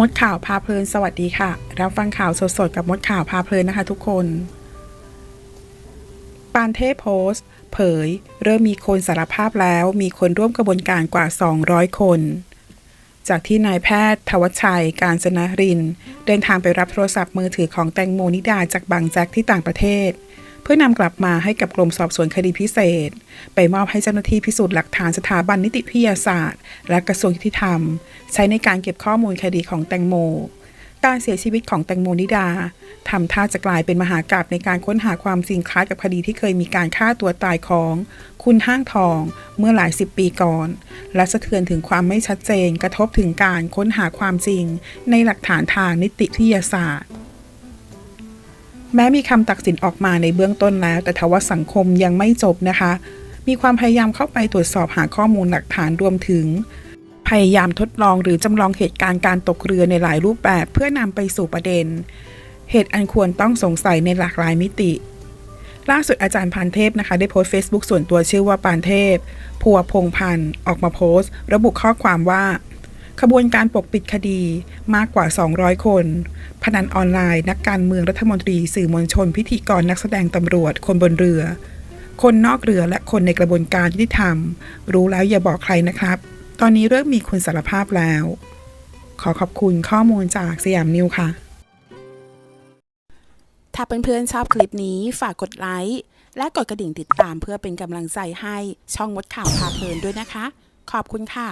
มดข่าวพาเพลินสวัสดีค่ะ รับฟังข่าวสดๆกับมดข่าวพาเพลินนะคะทุกคน ปานเทพโพสต์ เผย เริ่มมีคนสารภาพแล้ว มีคนร่วมกระบวนการกว่า 200 คน จากที่นายแพทย์ทวชชัย การจนริน เดินทางไปรับโทรศัพท์มือถือของแตงโมนิดาจากบางแจ็คที่ต่างประเทศ เพื่อนำกลับมาให้กับกรมสอบสวนคดีพิเศษ ไปมอบให้เจ้าหน้าที่พิสูจน์หลักฐานสถาบันนิติวิทยาศาสตร์ และกระทรวงยุติธรรม ใช้ในการเก็บข้อมูลคดีของแตงโมการเสียชีวิตของแตงโมนิดาทำท่าจะกลายเป็นมหากราบในการค้นหาความจริงคล้ายกับคดีที่เคยมีการฆ่าตัวตายของ คุณห้างทองเมื่อหลายสิบปีก่อน และสะเทือนถึงความไม่ชัดเจนกระทบถึงการค้นหาความจริง ในหลักฐานทางนิติวิทยาศาสตร์ แม้มีคำตัดสินออกมาในเบื้องต้นแล้ว แต่ทว่าสังคมยังไม่จบนะคะ มีความพยายามเข้าไปตรวจสอบหาข้อมูลหลักฐานรวมถึง พยายามทดลองหรือจำลองเหตุการณ์การตกเรือในหลายรูปแบบ เพื่อนำไปสู่ประเด็น เหตุอันควรต้องสงสัยในหลากหลายมิติ ล่าสุดอาจารย์พานเทพนะคะ ได้โพสต์ Facebook ส่วนตัวชื่อว่าปานเทพ พัวพงพันธ์ออกมาโพสต์ ระบุข้อความว่า ขบวนการปกปิดคดีมากกว่า 200 คน พนันออนไลน์ นักการเมืองรัฐมนตรี สื่อมวลชน พิธีกรนักแสดงตำรวจ คนบนเรือ คนนอกเรือและคนในกระบวนการยุติธรรม รู้แล้วอย่าบอกใครนะครับ ตอนนี้เริ่มมีคนสารภาพแล้ว ขอขอบคุณข้อมูลจากสยามนิวค่ะ ถ้าเพื่อนๆชอบคลิปนี้ฝากกดไลค์และกดกระดิ่งติดตามเพื่อเป็นกำลังใจให้ช่องมดข่าวพาเพลินด้วยนะคะ ขอบคุณค่ะ